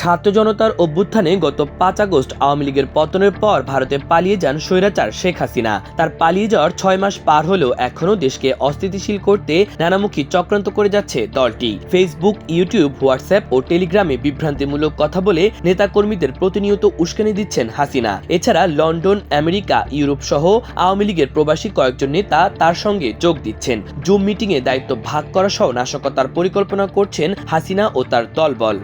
ছাত্র জনতার অভ্যুত্থানে গত পাঁচ আগস্ট আওয়ামী লীগের পতনের পর ভারতে পালিয়ে যান স্বৈরাচার শেখ হাসিনা। তার পালিয়ে যাওয়ার ছয় মাস পার হলেও এখনও দেশকে অস্থিতিশীল করতে নানামুখী চক্রান্ত করে যাচ্ছে দলটি। ফেসবুক ইউটিউব হোয়াটসঅ্যাপ ও টেলিগ্রামে বিভ্রান্তিমূলক কথা বলে নেতাকর্মীদের প্রতিনিয়ত উস্কানি দিচ্ছেন হাসিনা। এছাড়া লন্ডন, আমেরিকা, ইউরোপ সহ আওয়ামী লীগের প্রবাসী কয়েকজন নেতা তার সঙ্গে যোগ দিচ্ছেন। জুম মিটিংয়ে দায়িত্ব ভাগ করা সহ নাশকতার পরিকল্পনা করছেন হাসিনা ও তার দলবল।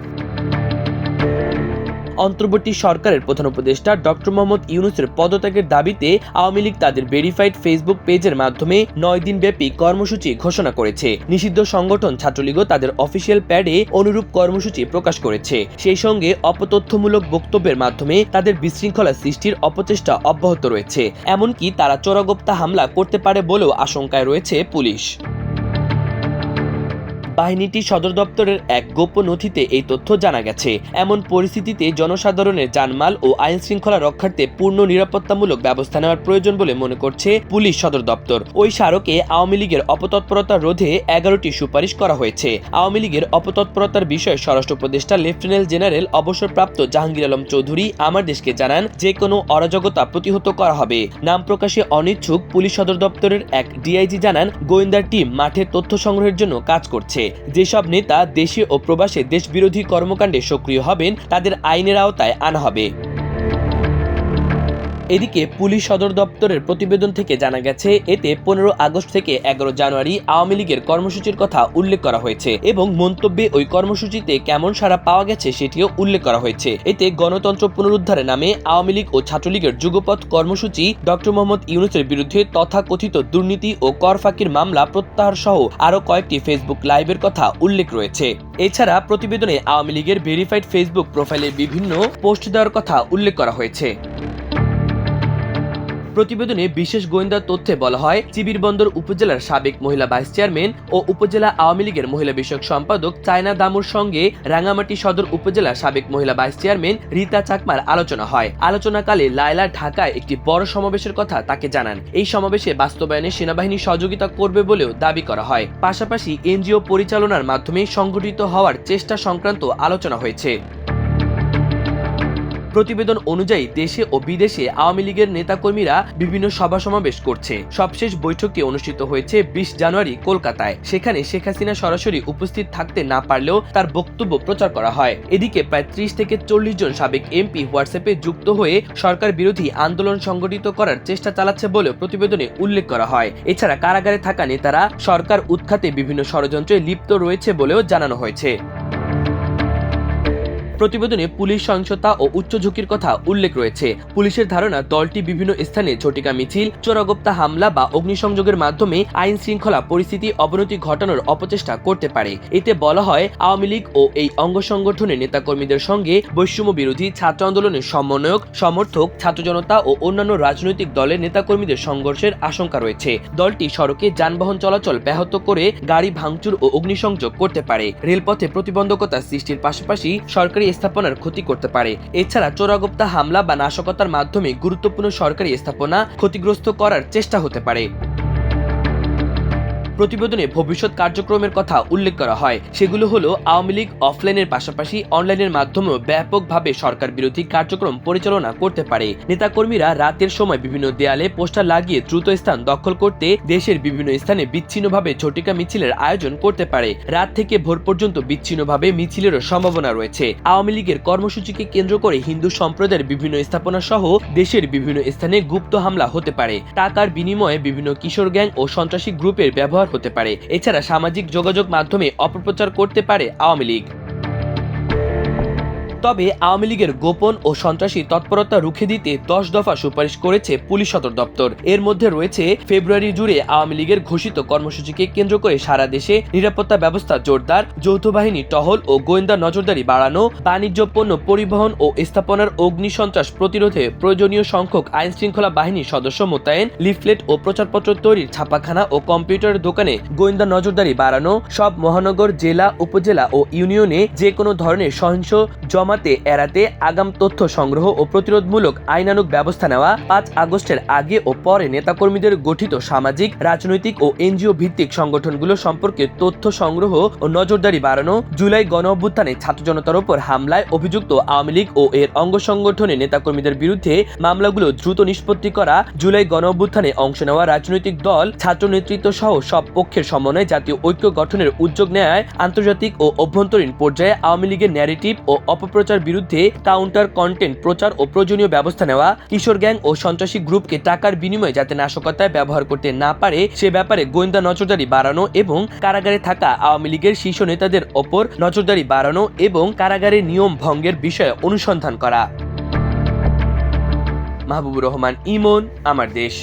অন্তর্বর্তী সরকারের প্রধান উপদেষ্টা ডক্টর মোহাম্মদ ইউনুসের পদত্যাগের দাবিতে আওয়ামী লীগ তাদের ভেরিফাইড ফেসবুক পেজের মাধ্যমে নয় দিন ব্যাপী কর্মসূচি ঘোষণা করেছে। নিষিদ্ধ সংগঠন ছাত্রলীগও তাদের অফিসিয়াল প্যাডে অনুরূপ কর্মসূচি প্রকাশ করেছে। সেই সঙ্গে অপতথ্যমূলক বক্তব্যের মাধ্যমে তাদের বিশৃঙ্খলা সৃষ্টির অপচেষ্টা অব্যাহত রয়েছে। এমনকি তারা চোরাগোপ্তা হামলা করতে পারে বলেও আশঙ্কায় রয়েছে পুলিশ। বাহিনীটি সদর দপ্তরের এক গোপন নথিতে এই তথ্য জানা গেছে। এমন পরিস্থিতিতে জনসাধারণের জানমাল ও আইন শৃঙ্খলা রক্ষার্থে পূর্ণ নিরাপত্তামূলক ব্যবস্থা নেওয়ার প্রয়োজন বলে মনে করছে পুলিশ সদর দপ্তর। ওই স্মারকে আওয়ামী লীগের অপতৎপরতা রোধে এগারোটি সুপারিশ করা হয়েছে। আওয়ামী লীগের অপতৎপরতার বিষয়ে স্বরাষ্ট্র উপদেষ্টা লেফটেন্যান্ট জেনারেল অবসরপ্রাপ্ত জাহাঙ্গীর আলম চৌধুরী আমার দেশকে জানান, যে কোনো অরাজকতা প্রতিহত করা হবে। নাম প্রকাশে অনিচ্ছুক পুলিশ সদর দপ্তরের এক ডিআইজি জানান, গোয়েন্দার টিম মাঠে তথ্য সংগ্রহের জন্য কাজ করছে। যেসব নেতা দেশে ও প্রবাসে দেশবিরোধী কর্মকাণ্ডে সক্রিয় হবেন তাদের আইনের আওতায় আনা হবে। এদিকে পুলিশ সদর দপ্তরের প্রতিবেদন থেকে জানা গেছে, এতে পনেরো আগস্ট থেকে এগারো জানুয়ারি আওয়ামী লীগের কর্মসূচির কথা উল্লেখ করা হয়েছে এবং মন্তব্যে ওই কর্মসূচিতে কেমন সাড়া পাওয়া গেছে সেটিও উল্লেখ করা হয়েছে। এতে গণতন্ত্র পুনরুদ্ধারের নামে আওয়ামী লীগ ও ছাত্রলীগের যুগপথ কর্মসূচি, ডক্টর মোহাম্মদ ইউনুসের বিরুদ্ধে তথাকথিত দুর্নীতি ও কর ফাঁকির মামলা প্রত্যাহার সহ আরও কয়েকটি ফেসবুক লাইভের কথা উল্লেখ রয়েছে। এছাড়া প্রতিবেদনে আওয়ামী লীগের ভেরিফাইড ফেসবুক প্রোফাইলে বিভিন্ন পোস্ট দেওয়ার কথা উল্লেখ করা হয়েছে। প্রতিবেদনে বিশেষ গোয়েন্দা তথ্যে বলা হয়, চিবির বন্দর উপজেলার সাবেক মহিলা ভাইস চেয়ারম্যান ও উপজেলা আওয়ামী লীগের মহিলা বিষয়ক সম্পাদক চায়না দামুর সঙ্গে রাঙামাটি সদর উপজেলার সাবেক মহিলা ভাইস চেয়ারম্যান রীতা চাকমার আলোচনা হয়। আলোচনাকালে লায়লা ঢাকায় একটি বড় সমাবেশের কথা তাকে জানান। এই সমাবেশে বাস্তবায়নে সেনাবাহিনী সহযোগিতা করবে বলেও দাবি করা হয়। পাশাপাশি এনজিও পরিচালনার মাধ্যমে সংগঠিত হওয়ার চেষ্টা সংক্রান্ত আলোচনা হয়েছে। প্রতিবেদন অনুযায়ী দেশে ও বিদেশে আওয়ামী লীগের নেতাকর্মীরা বিভিন্ন সভা সমাবেশ করছে। সবশেষ বৈঠকটি অনুষ্ঠিত হয়েছে বিশ জানুয়ারি কলকাতায়। সেখানে শেখ হাসিনা সরাসরি উপস্থিত থাকতে না পারলেও তার বক্তব্য প্রচার করা হয়। এদিকে প্রায় ত্রিশ থেকে চল্লিশ জন সাবেক এমপি হোয়াটসঅ্যাপে যুক্ত হয়ে সরকার বিরোধী আন্দোলন সংগঠিত করার চেষ্টা চালাচ্ছে বলে প্রতিবেদনে উল্লেখ করা হয়। এছাড়া কারাগারে থাকা নেতারা সরকার উৎখাতে বিভিন্ন ষড়যন্ত্রে লিপ্ত রয়েছে বলেও জানানো হয়েছে। প্রতিবেদনে পুলিশ সহিংসতা ও উচ্চ ঝুঁকির কথা উল্লেখ রয়েছে। পুলিশের ধারণা, দলটি বিভিন্ন স্থানে ঝটিকা মিছিল, চোরাগোপ্তা হামলা বা অগ্নিসংযোগের মাধ্যমে আইন শৃঙ্খলা পরিস্থিতি অবনতি ঘটানোর অপচেষ্টা করতে পারে। এতে বলা হয়, আওয়ামী লীগ ও এই অঙ্গ সংগঠনের নেতাকর্মীদের সঙ্গে বৈষম্য বিরোধী ছাত্র আন্দোলনের সমন্বয়ক, সমর্থক, ছাত্র জনতা ও অন্যান্য রাজনৈতিক দলের নেতাকর্মীদের সংঘর্ষের আশঙ্কা রয়েছে। দলটি সড়কে যানবাহন চলাচল ব্যাহত করে গাড়ি ভাঙচুর ও অগ্নিসংযোগ করতে পারে। রেলপথে প্রতিবন্ধকতা সৃষ্টির পাশাপাশি সরকারি স্থাপনার ক্ষতি করতে পারে। এছাড়া চোরাগোপ্তা হামলা বা নাশকতার মাধ্যমে গুরুত্বপূর্ণ সরকারি স্থাপনা ক্ষতিগ্রস্ত করার চেষ্টা হতে পারে। প্রতিবেদনে ভবিষ্যৎ কার্যক্রমের কথা উল্লেখ করা হয়। সেগুলো হলো, আওয়ামী লীগ অফলাইনের পাশাপাশি অনলাইনের মাধ্যমেও ব্যাপকভাবে সরকার বিরোধী কার্যক্রম পরিচালনা করতে পারে। নেতাকর্মীরা রাতের সময় বিভিন্ন দেয়ালে পোস্টার লাগিয়ে দ্রুত স্থান দখল করতে দেশের বিভিন্ন স্থানে বিচ্ছিন্নভাবে ঝটিকা মিছিলের আয়োজন করতে পারে। রাত থেকে ভোর পর্যন্ত বিচ্ছিন্নভাবে মিছিলেরও সম্ভাবনা রয়েছে। আওয়ামী লীগের কর্মসূচিকে কেন্দ্র করে হিন্দু সম্প্রদায়ের বিভিন্ন স্থাপনা সহ দেশের বিভিন্ন স্থানে গুপ্ত হামলা হতে পারে। টাকার বিনিময়ে বিভিন্ন কিশোর গ্যাং ও সন্ত্রাসী গ্রুপের ব্যবহার হতে পারে। এছাড়া সামাজিক যোগাযোগ মাধ্যমে অপপ্রচার করতে পারে আওয়ামী লীগ। তবে আওয়ামী লীগের গোপন ও সন্ত্রাসী তৎপরতা রুখে দিতে দশ দফা সুপারিশ করেছে পুলিশ সদর দপ্তর। এর মধ্যে রয়েছে ফেব্রুয়ারি জুড়ে আওয়ামী লীগের ঘোষিত কর্মসূচিকে কেন্দ্র করে সারা দেশে নিরাপত্তা ব্যবস্থা জোরদার, যৌথ বাহিনী টহল ও গোয়েন্দা নজরদারি বাড়ানো, বাণিজ্য পণ্য পরিবহন ও স্থাপনার অগ্নি সন্ত্রাস প্রতিরোধে প্রয়োজনীয় সংখ্যক আইন শৃঙ্খলা বাহিনীর সদস্য মোতায়েন, লিফলেট ও প্রচারপত্র তৈরির ছাপাখানা ও কম্পিউটারের দোকানে গোয়েন্দা নজরদারি বাড়ানো, সব মহানগর, জেলা, উপজেলা ও ইউনিয়নে যে কোনো ধরনের সহিংস জমা জমাতে এড়াতে আগাম তথ্য সংগ্রহ ও প্রতিরোধমূলক আইনানুগ ব্যবস্থা নেওয়া পাঁচ আগস্টের আগে ও পরে নেতাকর্মীদের গঠিত সামাজিক, রাজনৈতিক ও এনজিও ভিত্তিক সংগঠনগুলো সম্পর্কে তথ্য সংগ্রহ ও নজরদারি বাড়ানো, জুলাই গণ অভ্যুত্থানে ছাত্র জনতার উপর হামলায় অভিযুক্ত আওয়ামী লীগ ও এর অঙ্গ সংগঠনের নেতাকর্মীদের বিরুদ্ধে মামলাগুলো দ্রুত নিষ্পত্তি করা, জুলাই গণ অভ্যুত্থানে অংশ নেওয়া রাজনৈতিক দল, ছাত্র নেতৃত্ব সহ সব পক্ষের সমন্বয়ে জাতীয় ঐক্য গঠনের উদ্যোগ নেয় আন্তর্জাতিক ও অভ্যন্তরীণ পর্যায়ে আওয়ামী লীগের ন্যারেটিভ ও অপপ্রচার বিরুদ্ধে কাউন্টার কন্টেন্ট, প্রচার ও প্রয়োজনীয় ব্যবস্থা নেওয়া, কিশোর গ্যাং ও সন্ত্রাসী গ্রুপকে টাকার বিনিময়ে যাতে নাশকতায় ব্যবহার করতে না পারে, সে ব্যাপারে গোয়েন্দা নজরদারি বাড়ানো এবং কারাগারে থাকা আওয়ামী লীগের শীর্ষ নেতাদের ওপর নজরদারি বাড়ানো এবং কারাগারে নিয়ম ভঙ্গের বিষয়ে অনুসন্ধান করা। মাহবুবুর রহমান, ইমন, আমার দেশ।